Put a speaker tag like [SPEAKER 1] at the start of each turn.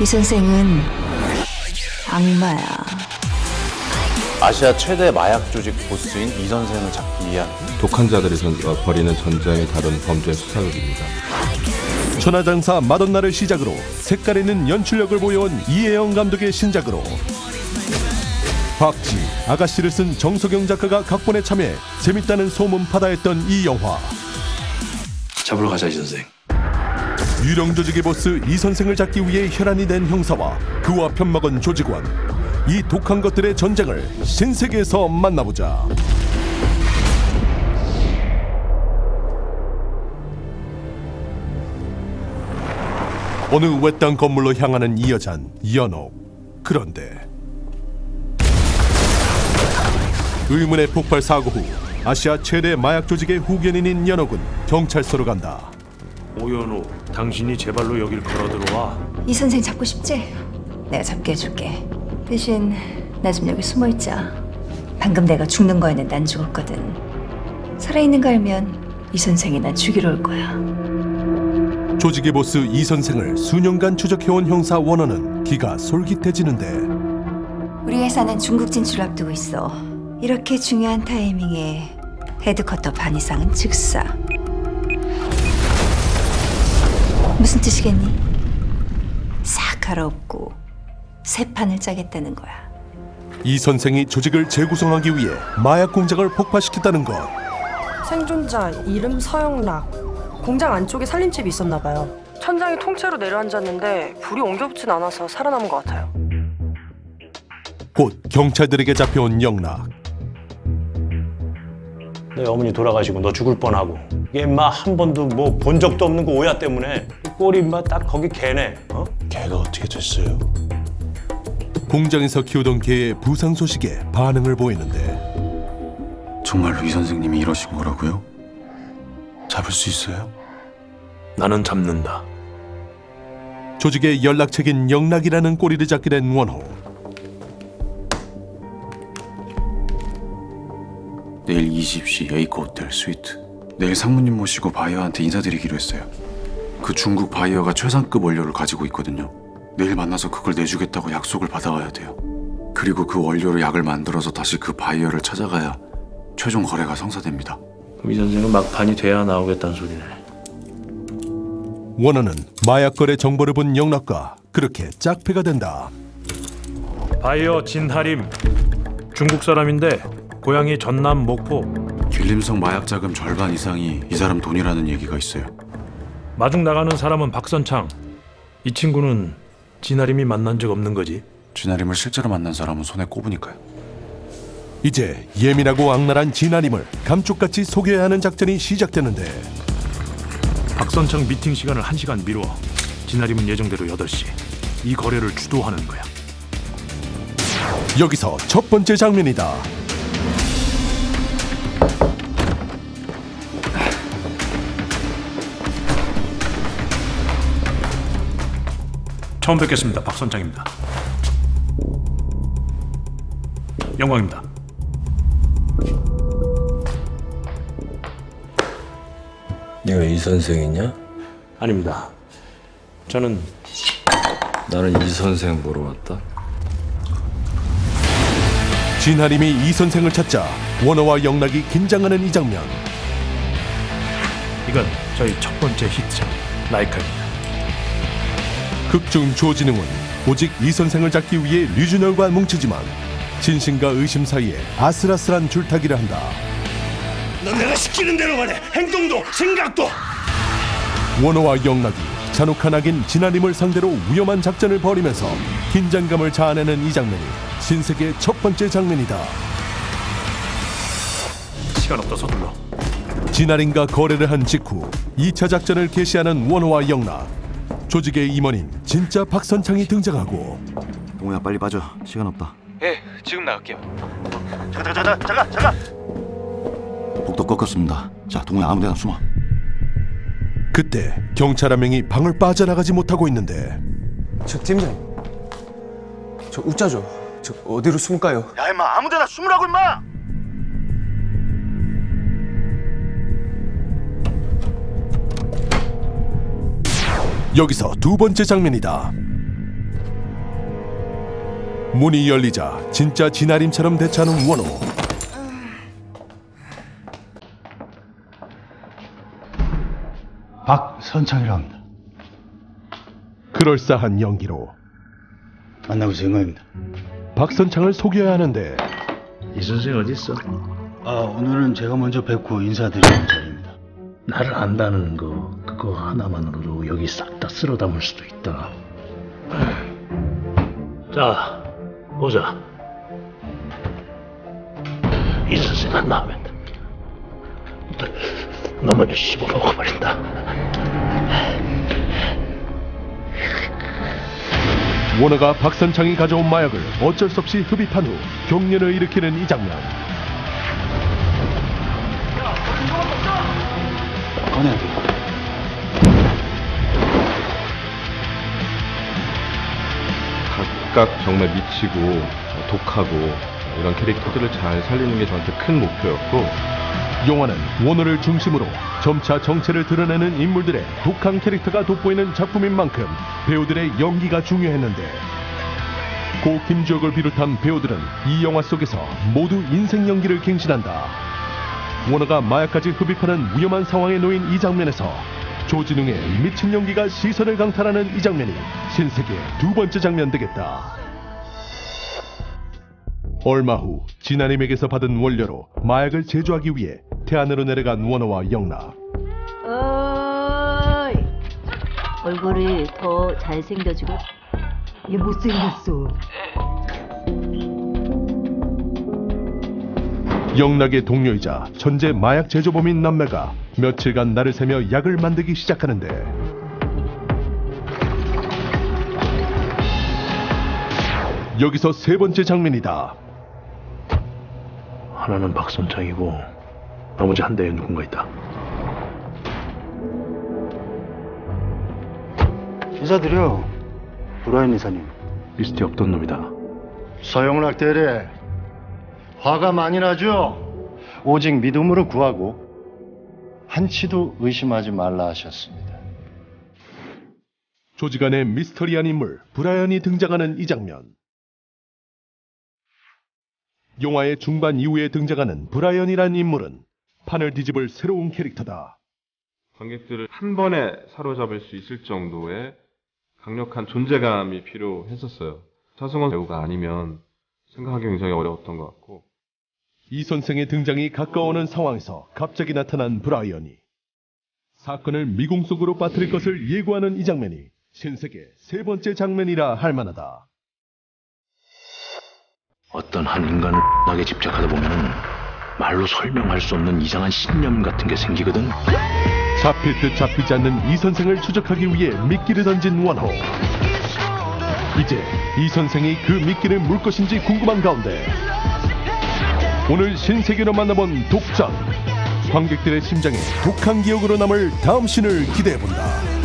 [SPEAKER 1] 이 선생은 악마야.
[SPEAKER 2] 아시아 최대 마약 조직 보스인 이 선생을 잡기 위한
[SPEAKER 3] 독한 자들이 전- 어, 벌이는 전쟁에 다른 범죄 수사극입니다.
[SPEAKER 4] 천하장사 마돈나를 시작으로 색깔 있는 연출력을 보여온 이혜영 감독의 신작으로 박지, 아가씨를 쓴 정석영 작가가 각본에 참여 재밌다는 소문 파다했던 이 영화
[SPEAKER 5] 잡으러 가자 이 선생.
[SPEAKER 4] 유령 조직의 보스 이 선생을 잡기 위해 혈안이 된 형사와 그와 편먹은 조직원. 이 독한 것들의 전쟁을 신세계에서 만나보자. 어느 외딴 건물로 향하는 이 여잔 연옥. 그런데 의문의 폭발 사고 후 아시아 최대 마약 조직의 후견인인 연옥은 경찰서로 간다
[SPEAKER 6] 오연호, 당신이 제 발로 여길 걸어 들어와.
[SPEAKER 1] 이 선생 잡고 싶지? 내가 잡게 해줄게. 대신 나 좀 여기 숨어 있자. 방금 내가 죽는 거였는데 안 죽었거든. 살아있는 거 알면 이 선생이 나 죽이러 올 거야.
[SPEAKER 4] 조직의 보스 이 선생을 수년간 추적해온 형사 원어는 기가 솔깃해지는데
[SPEAKER 1] 우리 회사는 중국 진출 앞두고 있어. 이렇게 중요한 타이밍에 헤드커터 반 이상은 즉사. 무슨 뜻이겠니? 싹 갈아엎고 새 판을 짜겠다는 거야.
[SPEAKER 4] 이 선생이 조직을 재구성하기 위해 마약 공장을 폭파시켰다는 것.
[SPEAKER 7] 생존자 이름 서영락. 공장 안쪽에 살림집이 있었나 봐요. 천장이 통째로 내려앉았는데 불이 옮겨붙진 않아서 살아남은 것 같아요.
[SPEAKER 4] 곧 경찰들에게 잡혀온 영락.
[SPEAKER 6] 내 어머니 돌아가시고 너 죽을 뻔하고. 이게 인마 한 번도 뭐 본 적도 없는 그 오야 때문에. 이 꼴이 인마 딱 거기 개네. 어?
[SPEAKER 5] 걔가 어떻게 됐어요?
[SPEAKER 4] 공장에서 키우던 개의 부상 소식에 반응을 보이는데
[SPEAKER 5] 정말로 이 선생님이 이러신 거라고요? 잡을 수 있어요?
[SPEAKER 6] 나는 잡는다.
[SPEAKER 4] 조직의 연락책인 영락이라는 꼬리를 잡게 된 원호
[SPEAKER 5] 내일 20시 에이코 호텔 스위트. 내일 상무님 모시고 바이어한테 인사드리기로 했어요. 그 중국 바이어가 최상급 원료를 가지고 있거든요. 내일 만나서 그걸 내주겠다고 약속을 받아와야 돼요. 그리고 그 원료로 약을 만들어서 다시 그 바이어를 찾아가야 최종 거래가 성사됩니다.
[SPEAKER 6] 그럼 이 선생은 막판이 돼야 나오겠다는 소리네.
[SPEAKER 4] 원호는 마약 거래 정보를 본 영락과 그렇게 짝패가 된다
[SPEAKER 6] 바이어 진하림. 중국 사람인데 고향이 전남 목포.
[SPEAKER 5] 길림성 마약 자금 절반 이상이 이 사람 돈이라는 얘기가 있어요.
[SPEAKER 6] 마중 나가는 사람은 박선창. 이 친구는 진하림이 만난 적 없는 거지.
[SPEAKER 5] 진아림을 실제로 만난 사람은 손에 꼽으니까요.
[SPEAKER 4] 이제 예민하고 악랄한 진아님을 감쪽같이 소개해야 하는 작전이 시작되는데
[SPEAKER 6] 박선창 미팅 시간을 1시간 미뤄. 진하림은 예정대로 8시. 이 거래를 주도하는 거야.
[SPEAKER 4] 여기서 첫 번째 장면이다
[SPEAKER 6] 처음 뵙겠습니다. 박선창입니다. 영광입니다.
[SPEAKER 8] 네가 이 선생이냐?
[SPEAKER 6] 아닙니다. 저는
[SPEAKER 8] 나는 이 선생 보러 왔다.
[SPEAKER 4] 진하림이 이 선생을 찾자 원호와 영락이 긴장하는 이 장면
[SPEAKER 6] 이건 저희 첫 번째 히트작 라이카입니다.
[SPEAKER 4] 극중 조진웅은 오직 이 선생을 잡기 위해 류준열과 뭉치지만 진심과 의심 사이에 아슬아슬한 줄타기를 한다
[SPEAKER 6] 넌 내가 시키는 대로만 해. 행동도 생각도.
[SPEAKER 4] 원호와 영락이 잔혹한 악인 진아림을 상대로 위험한 작전을 벌이면서 긴장감을 자아내는 이 장면이 신세계의 첫 번째 장면이다.
[SPEAKER 6] 시간 없다 서둘러.
[SPEAKER 4] 진아림과 거래를 한 직후 2차 작전을 개시하는 원호와 영락. 조직의 임원인 진짜 박선창이 등장하고
[SPEAKER 9] 동호야 빨리 빠져. 시간 없다.
[SPEAKER 2] 예 지금 나갈게요.
[SPEAKER 9] 복도 꺾었습니다. 자 동호야 아무데나 숨어.
[SPEAKER 4] 그때 경찰 한 명이 방을 빠져나가지 못하고 있는데
[SPEAKER 10] 저 팀장님 저 웃자죠. 저 어디로 숨을까요?
[SPEAKER 9] 야 임마 아무데나 숨으라고 임마
[SPEAKER 4] 여기서 두 번째 장면이다. 문이 열리자 진짜 진아림처럼 대처하는 원호
[SPEAKER 11] 박선창이라 합니다.
[SPEAKER 4] 그럴싸한 연기로
[SPEAKER 11] 만나고 생각입니다.
[SPEAKER 4] 박선창을 속여야 하는데
[SPEAKER 11] 이 선생 어디 있어? 아 오늘은 제가 먼저 뵙고 인사드리는 자리입니다.
[SPEAKER 12] 나를 안다는 거 그거 하나만으로도 여기 싹 다 쓸어 담을 수도 있다. 자 보자. 이 선생 안 나오면 너 먼저 씹어 먹어버린다.
[SPEAKER 4] 원호가 박선창이 가져온 마약을 어쩔 수 없이 흡입한 후 경련을 일으키는 이 장면
[SPEAKER 11] 꺼내야 돼.
[SPEAKER 3] 각각 정말 미치고 독하고 이런 캐릭터들을 잘 살리는 게 저한테 큰 목표였고
[SPEAKER 4] 영화는 원호를 중심으로 점차 정체를 드러내는 인물들의 독한 캐릭터가 돋보이는 작품인 만큼 배우들의 연기가 중요했는데 고 김주혁을 비롯한 배우들은 이 영화 속에서 모두 인생 연기를 갱신한다. 원호가 마약까지 흡입하는 위험한 상황에 놓인 이 장면에서 조진웅의 미친 연기가 시선을 강탈하는 이 장면이 신세계의 두 번째 장면 되겠다. 얼마 후 진아님에게서 받은 원료로 마약을 제조하기 위해 태안으로 내려간 원호와 영락.
[SPEAKER 13] 어이 얼굴이 더 잘생겨지고 얘 못생겼어
[SPEAKER 4] 영락의 동료이자 전제 마약 제조범인 남매가 며칠간 날을 새며 약을 만들기 시작하는데 여기서 세 번째 장면이다.
[SPEAKER 12] 하나는 박선창이고 나머지 한 대에 누군가 있다.
[SPEAKER 11] 인사드려. 브라이언 이사님.
[SPEAKER 12] 리스트에 없던 놈이다.
[SPEAKER 11] 서영락 대래. 화가 많이 나죠? 오직 믿음으로 구하고 한치도 의심하지 말라 하셨습니다.
[SPEAKER 4] 조지간의 미스터리한 인물 브라이언이 등장하는 이 장면. 영화의 중반 이후에 등장하는 브라이언이란 인물은 판을 뒤집을 새로운 캐릭터다.
[SPEAKER 3] 관객들을 한 번에 사로잡을 수 있을 정도의 강력한 존재감이 필요했었어요. 차승원 배우가 아니면 생각하기 굉장히 어려웠던 것 같고
[SPEAKER 4] 이 선생의 등장이 가까워오는 상황에서 갑자기 나타난 브라이언이 사건을 미궁 속으로 빠뜨릴 것을 예고하는 이 장면이 신세계 세 번째 장면이라 할 만하다.
[SPEAKER 12] 어떤 한 인간을 나게 집착하다 보면은 말로 설명할 수 없는 이상한 신념 같은 게 생기거든.
[SPEAKER 4] 잡힐 듯 잡히지 않는 이 선생을 추적하기 위해 미끼를 던진 원호. 이제 이 선생이 그 미끼를 물 것인지 궁금한 가운데 오늘 신세계로 만나본 독전 관객들의 심장에 독한 기억으로 남을 다음 신을 기대해본다.